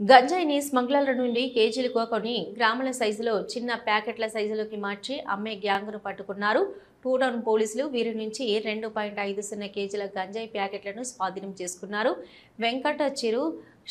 గంజాయిని స్మగ్లర్ల నుండి కేజీలుగా కొని గ్రాముల సైజులో చిన్న ప్యాకెట్ల సైజులోకి మార్చి అమ్మే గ్యాంగ్ను పట్టుకున్నారు. టూ టౌన్ పోలీసులు వీరి నుంచి రెండు పాయింట్ ఐదు సున్నా కేజీల గంజాయి ప్యాకెట్లను స్వాధీనం చేసుకున్నారు. వెంకట చిరు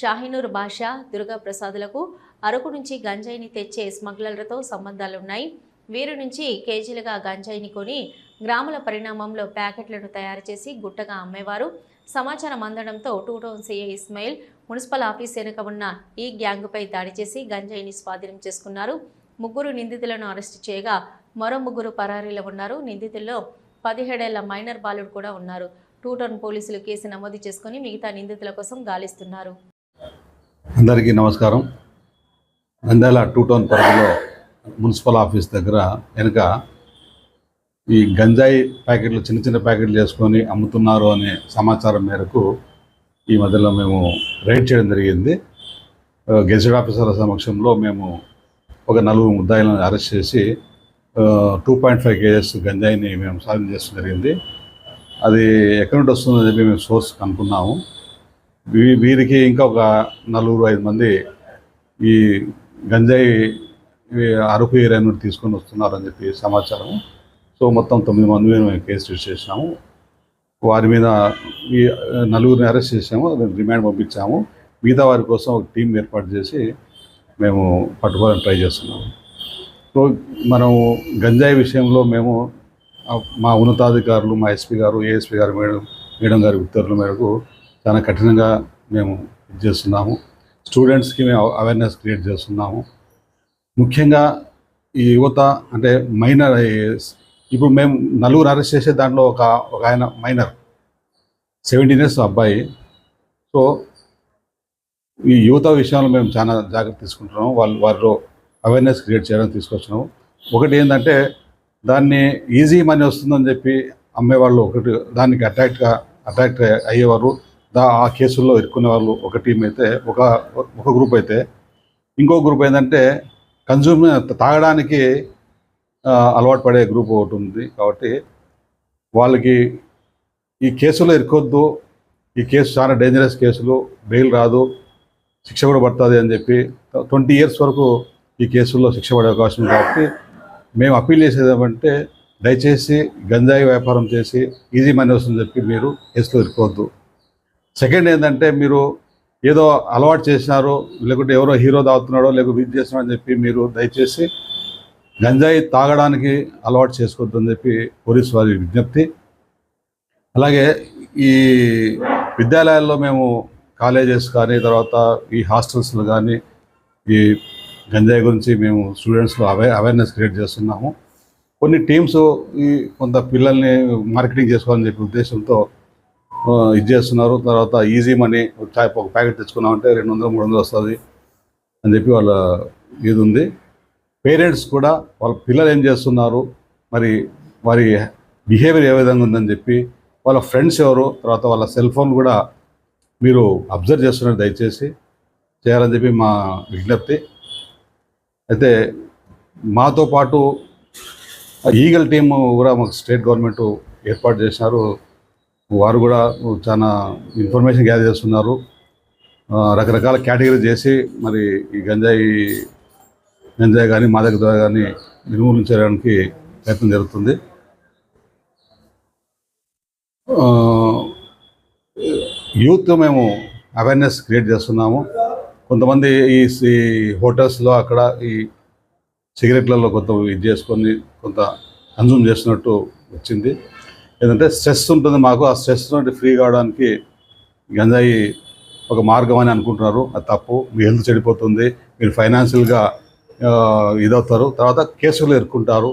షాహినూర్ బాషా దుర్గా ప్రసాదులకు అరకు నుంచి గంజాయిని తెచ్చే స్మగ్లర్లతో సంబంధాలున్నాయి. వీరి నుంచి కేజీలుగా గంజాయిని కొని గ్రాముల పరిణామంలో ప్యాకెట్లను తయారు చేసి గుట్టగా అమ్మేవారు. సమాచారం అందడంతో two town CI Ismail municipal office వెనుక ఉన్న ఈ గ్యాంగ్పై దాడి చేసి గంజాయిని స్వాధీనం చేసుకున్నారు. ముగ్గురు నిందితులను అరెస్టు చేయగా మరో ముగ్గురు పరారీలో ఉన్నారు. నిందితుల్లో పదిహేడేళ్ళ మైనర్ బాలుడు కూడా ఉన్నారు. టూ టౌన్ పోలీసులు కేసు నమోదు చేసుకుని మిగతా నిందితుల కోసం గాలిస్తున్నారు. అందరికీ నమస్కారం. నంద్యాల టూ టౌన్ పరిధిలో మున్సిపల్ ఆఫీస్ దగ్గర వెనుక ఈ గంజాయి ప్యాకెట్లు చిన్న చిన్న ప్యాకెట్లు చేసుకొని అమ్ముతున్నారు అనే సమాచారం మేరకు ఈ మధ్యలో మేము రైడ్ చేయడం జరిగింది. గెజెట్ ఆఫీసర్ల సమక్షంలో మేము ఒక నలుగురు ముద్దాయిలను అరెస్ట్ చేసి టూ పాయింట్ ఫైవ్ కేజెస్ గంజాయిని మేము సాధన చేస్తూ జరిగింది. అది ఎక్కడి నుండి వస్తుందని చెప్పి మేము సోర్స్ కనుక్కున్నాము. వీ- వీరికి ఇంకా ఒక నలుగురు ఐదు మంది ఈ గంజాయి అరకు ఏరియా నుండి తీసుకొని వస్తున్నారని చెప్పి సమాచారం సో మొత్తం తొమ్మిది మంది మేము కేసు రిజిస్టర్ చేసినాము. వారి మీద ఈ నలుగురిని అరెస్ట్ చేసాము రిమాండ్ పంపించాము. మిగతా వారి కోసం ఒక టీం ఏర్పాటు చేసి మేము పట్టుకోవాలని ట్రై చేస్తున్నాము. సో మనం గంజాయి విషయంలో మేము మా ఉన్నతాధికారులు మా ఎస్పీ గారు ఏఎస్పీ గారు మేడం మేడం గారి ఉత్తర్వుల మేరకు చాలా కఠినంగా మేము ఇది చేస్తున్నాము. స్టూడెంట్స్కి మేము అవేర్నెస్ క్రియేట్ చేస్తున్నాము. ముఖ్యంగా ఈ యువత అంటే మైనర్ ఇప్పుడు మేము నలుగురు అరెస్ట్ చేసే దాంట్లో ఒక ఒక ఆయన మైనర్. సెవెంటీన్ ఇయర్స్ అబ్బాయి. సో ఈ యువత విషయంలో మేము చాలా జాగ్రత్త తీసుకుంటున్నాము. వాళ్ళు వారు అవేర్నెస్ క్రియేట్ చేయడానికి తీసుకొచ్చినాము ఒకటి ఏంటంటే దాన్ని ఈజీ మనీ వస్తుందని చెప్పి అమ్మేవాళ్ళు ఒకటి దానికి అట్రాక్ట్గా అట్రాక్ట్ అయ్యేవారు. దా ఆ కేసుల్లో ఇరుక్కునే వాళ్ళు ఒక టీం అయితే ఒక ఒక గ్రూప్ అయితే. ఇంకో గ్రూప్ ఏంటంటే కన్జ్యూమ్ తాగడానికి అలవాటు పడే గ్రూప్ ఒకటి ఉంది. కాబట్టి వాళ్ళకి ఈ కేసులో ఇరుకొద్దు ఈ కేసు చాలా డేంజరస్ కేసులు. బెయిల్ రాదు. శిక్ష కూడా పడుతుంది అని చెప్పి ట్వంటీ ఇయర్స్ వరకు ఈ కేసుల్లో శిక్ష పడే అవకాశం ఉంది. కాబట్టి మేము అప్పీల్ చేసేది ఏమంటే దయచేసి గంజాయి వ్యాపారం చేసి ఈజీ మనీ వస్తుందని చెప్పి మీరు కేసులో ఇరుకోవద్దు సెకండ్ ఏంటంటే మీరు ఏదో అలవాటు చేసినారో లేకుంటే ఎవరో హీరో దాగుతున్నాడో లేకపోతే ఇది చేస్తున్నారో అని చెప్పి మీరు దయచేసి గంజాయి తాగడానికి అలవాటు చేసుకోవద్దని చెప్పి పోలీస్ వారి విజ్ఞప్తి. అలాగే ఈ విద్యాలయాల్లో మేము కాలేజెస్ కానీ తర్వాత ఈ హాస్టల్స్లో కానీ ఈ గంజాయి గురించి మేము స్టూడెంట్స్లో అవే అవేర్నెస్ క్రియేట్ చేస్తున్నాము. కొన్ని టీమ్స్ ఈ కొంత పిల్లల్ని మార్కెటింగ్ చేసుకోవాలని చెప్పి ఉద్దేశంతో ఇది చేస్తున్నారు. తర్వాత ఈజీ మనీ ఒక ప్యాకెట్ తెచ్చుకున్నామంటే రెండు వందలు మూడు వందలు వస్తుంది అని చెప్పి వాళ్ళ ఇది ఉంది. పేరెంట్స్ కూడా వాళ్ళ పిల్లలు ఏం చేస్తున్నారు? మరి వారి బిహేవియర్ ఏ విధంగా ఉందని చెప్పి వాళ్ళ ఫ్రెండ్స్ ఎవరు? తర్వాత వాళ్ళ సెల్ ఫోన్ కూడా మీరు అబ్జర్వ్ చేస్తున్నారు దయచేసి. చేయాలని చెప్పి మా విజ్ఞప్తి. అయితే మాతో పాటు ఈగల్ టీమ్ కూడా మాకు స్టేట్ గవర్నమెంట్ ఏర్పాటు చేసినారు. వారు కూడా చాలా ఇన్ఫర్మేషన్ గ్యాదర్ చేస్తున్నారు. రకరకాల కేటగిరీ చేసి మరి ఈ గంజాయి గంజాయి కానీ మాదక ద్వారా కానీ నిర్మూలించడానికి ప్రయత్నం జరుగుతుంది. యూత్తో యూత్ మేము అవేర్నెస్ క్రియేట్ చేస్తున్నాము. కొంతమంది ఈ ఈ హోటల్స్లో అక్కడ ఈ సిగరెట్లలో కొంత ఇది చేసుకొని కొంత కన్జ్యూమ్ చేస్తున్నట్టు వచ్చింది. ఏంటంటే స్ట్రెస్ ఉంటుంది మాకు ఆ స్ట్రెస్ నుండి ఫ్రీ కావడానికి గంజాయి ఒక మార్గం అని అనుకుంటున్నారు. అది తప్పు. మీ హెల్త్ చెడిపోతుంది. మీరు ఫైనాన్షియల్గా ఇదవుతారు. తర్వాత కేసులు ఎదుర్కొంటారు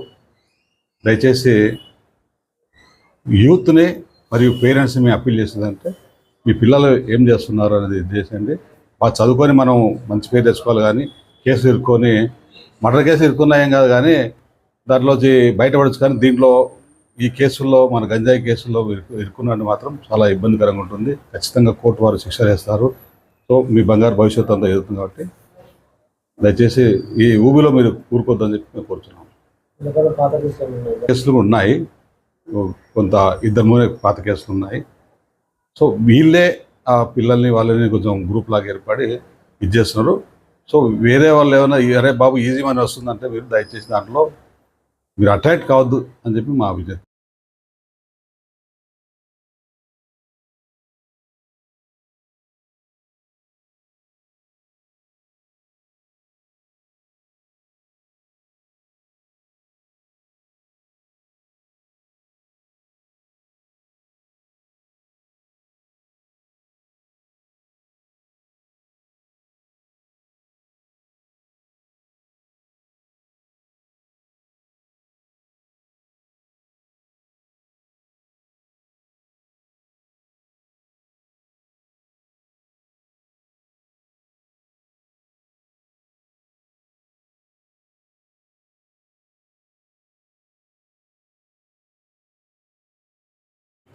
దయచేసి యూత్ని మరియు పేరెంట్స్ని మేము అప్పీల్ చేసేదంటే మీ పిల్లలు ఏం చేస్తున్నారు అనేది ఉద్దేశండి వాళ్ళు చదువుకొని మనం మంచి పేరు తెచ్చుకోవాలి కానీ కేసు ఇరుక్కొని మర్డర్ కేసు ఇరుక్కున్నా ఏం కాదు కానీ దాంట్లోంచి బయటపడచ్చు కానీ దీంట్లో ఈ కేసుల్లో మన గంజాయి కేసుల్లో ఇరుక్కున్నట్టు మాత్రం చాలా ఇబ్బందికరంగా ఉంటుంది. ఖచ్చితంగా కోర్టు వారు శిక్ష వేస్తారు సో మీ బంగారు భవిష్యత్తు అంతా ఎదుగుతుంది కాబట్టి దయచేసి ఈ ఊబిలో మీరు కూరుకోవద్దని చెప్పి మేము కోరుతున్నాం కేసులు కూడా ఉన్నాయి. కొంత ఇద్దరు మూడు పాత కేసులు ఉన్నాయి. సో వీళ్ళే ఆ పిల్లల్ని వాళ్ళని కొంచెం గ్రూప్ లాగా ఏర్పడి ఇది చేస్తున్నారు. సో వేరే వాళ్ళు ఏమైనా అరే బాబు ఈజీ మనీ వస్తుందంటే మీరు దయచేసి దాంట్లో మీరు అట్రాక్ట్ కావద్దు అని చెప్పి మా అభిప్రాయం.